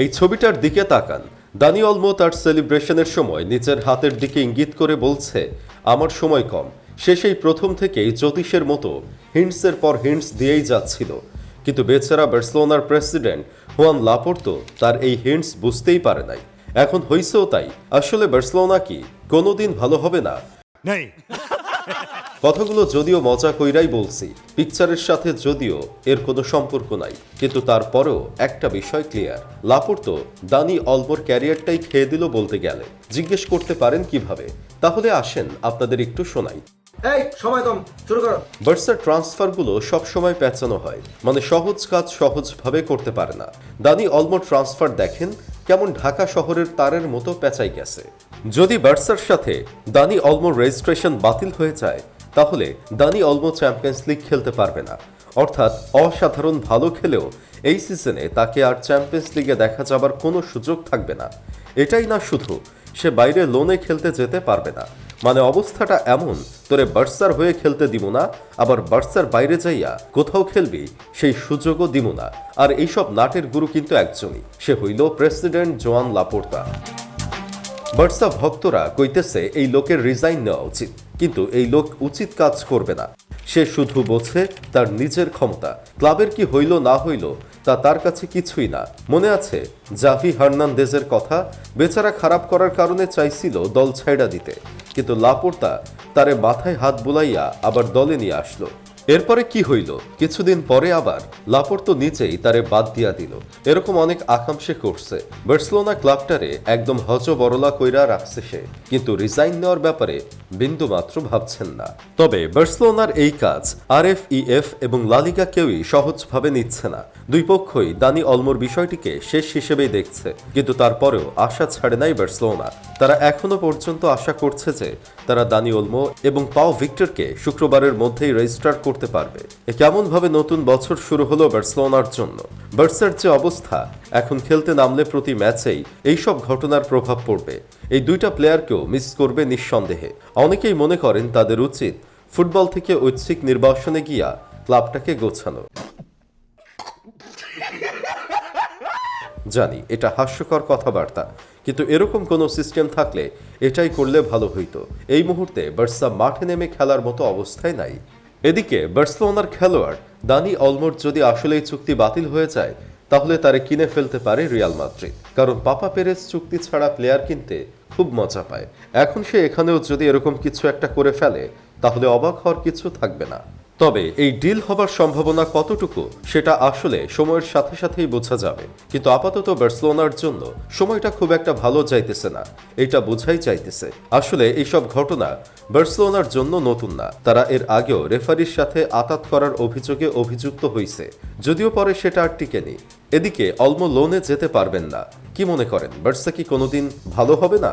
এই ছবিটার দিকে তাকান। দানি অলমো তার সেলিব্রেশনের সময় নিজের হাতের দিকে ইঙ্গিত করে বলছে, আমার সময় কম। সে সেই প্রথম থেকেই জ্যোতিষের মতো হিন্টসের পর হিন্টস দিয়েই যাচ্ছিল। কিন্তু বেচারা বার্সেলোনার প্রেসিডেন্ট হুয়ান লাপোর্তো তার এই হিন্টস বুঝতেই পারে নাই। এখন হইছেও তাই। আসলে বার্সেলোনা কি কোনোদিন ভালো হবে না? কথাগুলো যদিও মজা কইরাই বলছি পিকচারের সাথে যদিও এর কোনো সম্পর্ক নাই। কিন্তু তারপরেও একটা বিষয় ক্লিয়ার লাপুর তো দানি অলমোর ক্যারিয়ারটাই খেয়ে দিল বলতে গেলে। জিজ্ঞেস করতে পারেন কীভাবে? তাহলে আসেন আপনাদের একটু শোনাই। এই সময় কম শুরু করো। বার্সার ট্রান্সফারগুলো সবসময় পেঁচানো হয় মানে সহজ কাজ সহজভাবে করতে পারে না। দানি অলমো ট্রান্সফার দেখেন কেমন ঢাকা শহরের তারের মতো পেঁচাই গেছে। যদি বার্সার সাথে দানি অলমো রেজিস্ট্রেশন বাতিল হয়ে যায় তাহলে দানি অলমো চ্যাম্পিয়ন্স লিগ খেলতে পারবে না। অর্থাৎ অসাধারণ ভালো খেলেও এই সিজনে তাকে আর চ্যাম্পিয়ন্স লিগে দেখা যাবার কোনো সুযোগ থাকবে না। এটাই না শুধু, সে বাইরে লোনে খেলতে যেতে পারবে না। মানে অবস্থাটা এমন, তোরে বার্সার হয়ে খেলতে দিব না, আবার বার্সার বাইরে যাইয়া কোথাও খেলবি, সেই সুযোগও দিব না। আর এইসব নাটের গুরু কিন্তু একজনই, সে হইল প্রেসিডেন্ট জোয়ান লাপোর্তা। বার্সা ভক্তরা কইতেছে এই লোকের রিজাইন নেওয়া উচিত। কিন্তু এই লোক উচিত কাজ করবে না। সে শুধু বোঝে তার নিজের ক্ষমতা। ক্লাবের কি হইল না হইল তা তার কাছে কিছুই না। মনে আছে, জাভি হার্নান্দেজের কথা বেচারা খারাপ করার কারণে চাইছিল দল ছাইড়া দিতে। কিন্তু লাপোর্তা তারে মাথায় হাত বুলাইয়া আবার দলে নিয়ে আসলো। এরপরে কি হইল? কিছুদিন পরে আবার লাপোর্তো নিজেই তারে বাদ দিয়া দিল। এরকম অনেক আকাঙ্ক্ষে করছে। বার্সেলোনা ক্লাবটারে একদম হজ বড়লা কইরা রাখছে সে। কিন্তু রিজাইন নেওয়ার ব্যাপারে বিন্দু মাত্র ভাবছেন না। তবে বার্সেলোনার এই কাজ আর এফ ইএফ এবং লালিকা কেউই সহজভাবে নিচ্ছে না। দুই পক্ষই দানি অলমোর বিষয়টিকে শেষ হিসেবেই দেখছে। কিন্তু তারপরেও আশা ছাড়ে নাই বার্সেলোনা। তারা এখনও পর্যন্ত আশা করছে যে তারা দানি ওলমো এবং পাও ভিক্টরকে শুক্রবারের মধ্যেই রেজিস্টার করতে পারবে। এ কেমন ভাবে নতুন বছর শুরু হলো বার্সেলোনার জন্য? বার্সার যে অবস্থা, এখন খেলতে নামলে প্রতি ম্যাচেই এইসব ঘটনার প্রভাব পড়বে। এই দুইটা প্লেয়ারকেও মিস করবে নিঃসন্দেহে। অনেকেই মনে করেন তাদের উচিত ফুটবল থেকে ঐচ্ছিক নির্বাসনে গিয়া ক্লাবটাকে গোছানো। জানি, এটা হাস্যকর কথাবার্তা। কিন্তু এরকম কোনো সিস্টেম থাকলে এটাই করলে ভালো হইতো। এই মুহূর্তে বার্সা মাঠে নেমে খেলার মতো অবস্থায় নাই। এদিকে বার্সেলোনার খেলোয়াড় দানি অলমোর যদি আসলেই চুক্তি বাতিল হয়ে যায়, তাহলে তারে কিনে ফেলতে পারে রিয়াল মাদ্রিদ। কারণ পাপা পেরেস চুক্তি ছাড়া প্লেয়ার কিনতে খুব মজা পায়। এখন সে এখানেও যদি এরকম কিছু একটা করে ফেলে, তাহলে অবাক হওয়ার কিছু থাকবে না। তবে এই ডিল হবার সম্ভাবনা কতটুকু, সেটা আসলে সময়ের সাথে সাথেই বোঝা যাবে। কিন্তু আপাতত বার্সেলোনার জন্য সময়টা খুব একটা ভালো যাইতেছে না, এটা বোঝাই চাইতেছে আসলে এইসব ঘটনা বার্সেলোনার জন্য নতুন না, তারা এর আগেও রেফারির সাথে আতাত করার অভিযোগে অভিযুক্ত হয়েছে যদিও পরে সেটা আর টিকেনি। এদিকে অলমো লোনে যেতে পারবেন না, কি মনে করেন, বার্সা কি কোনোদিন ভালো হবে না?